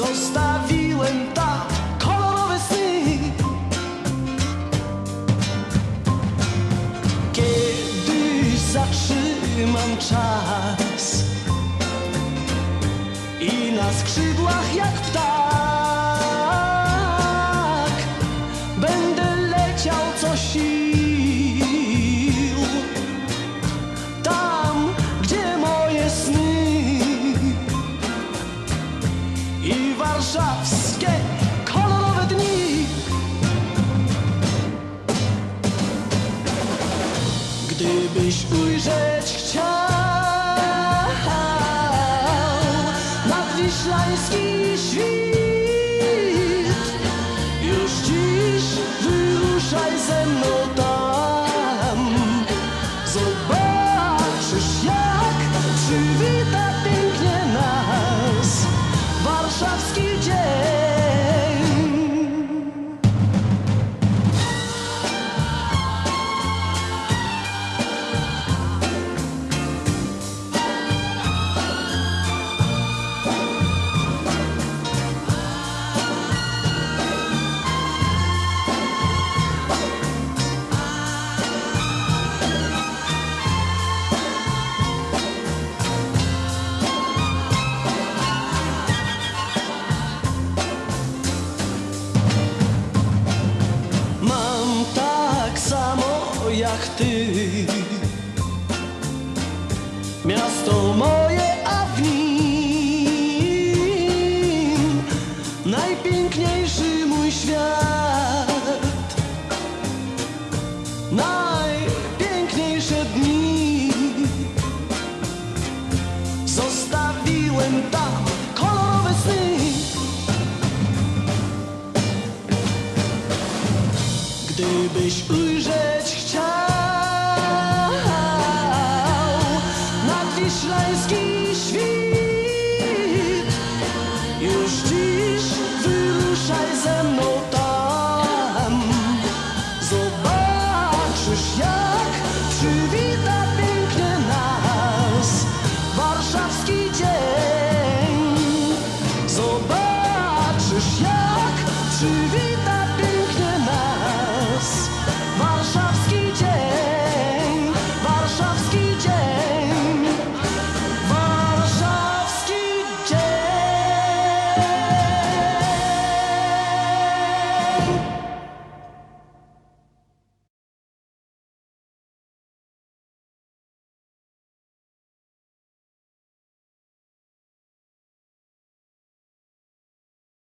Zostawiłem tam kolorowe sny Kiedyś zatrzymam czas I na skrzydłach jak ptak Będę leciał co sił warszawskie kolorowe dni. Gdybyś ujrzeć chciał nadwiślański świt, jak ty. Miasto moje, a w nim Najpiękniejszy mój świat. Najpiękniejsze dni Zostawiłem tam kolorowe sny. Gdybyś ujrzeć jak przywita